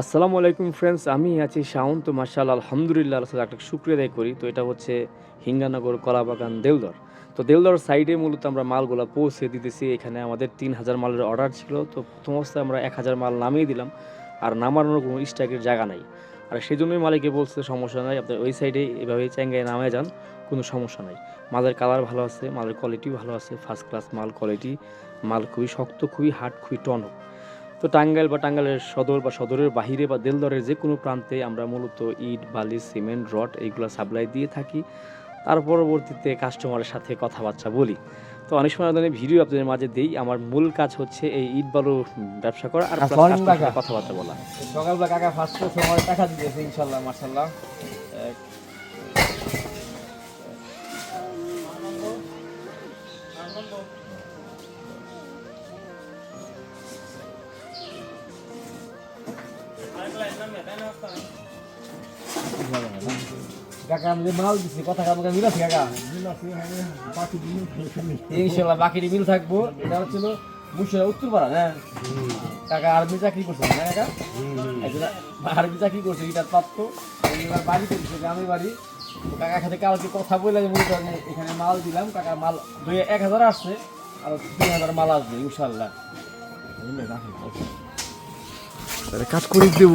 আসসালামু আলাইকুম ফ্রেন্ডস আমি আছি শাওন। তো মার্শাল আলহামদুলিল্লাহ আল্লাহ একটা শুক্রিয়া আদায় করি। তো এটা হচ্ছে হিঙ্গানগর কলাবাগান দেলদর তো দেলদর সাইডে মূলত আমরা মালগুলো পৌঁছে দিতেছি। এখানে আমাদের তিন হাজার মালের অর্ডার ছিল। তো প্রথম অবস্থায় আমরা এক হাজার মাল নামিয়ে দিলাম। আর নামানোর কোনো স্ট্রাইকের জায়গা নাই। আর সেই জন্যই মালিকে বলছে, সমস্যা নাই আপনার ওই সাইডে এভাবেই চ্যাঙ্গায় নামে যান। কোনো সমস্যা নাই। মালের কালার ভালো আছে, মালের কোয়ালিটিও ভালো আছে। ফার্স্ট ক্লাস মাল কোয়ালিটি মাল খুবই শক্ত, খুবই হার্ড খুবই টনক। তো টাঙ্গাইল বা টাঙ্গাইলের সদর বা সদরের বাহিরে বা দেলদরের যে কোনো প্রান্তে আমরা মূলত ইট বালি সিমেন্ট রড এইগুলো সাপ্লাই দিয়ে থাকি তার পরবর্তীতে কাস্টমারের সাথে কথাবার্তা বলি তো অনেক সময় ধরনের ভিডিও আপনাদের মাঝে দেই আমার মূল কাজ হচ্ছে এই ইট বালু ব্যবসা করা আর কথাবার্তা বলা সকালবেলা কাকা ফার্স্ট টাকা দিতেছে ইনশাল্লাহ মার্শাল্লাহ কাকা আমি মাল কথা মিল থাকব এটা উত্তর হ্যাঁ? কাকা আর্মি চাকরি করছে কাকা? আর্মি চাকরি করছে, এটা প্রাপ্ত। বাড়ি করছে গ্রামের বাড়ি। কাকার সাথে কালকে কথা বলে যে এখানে মাল দিলাম। কাকা মাল দুই এক হাজার আসছে, আর তিন হাজার মাল আসবে, ইনশাল্লাহ। কাজ করে দেবো।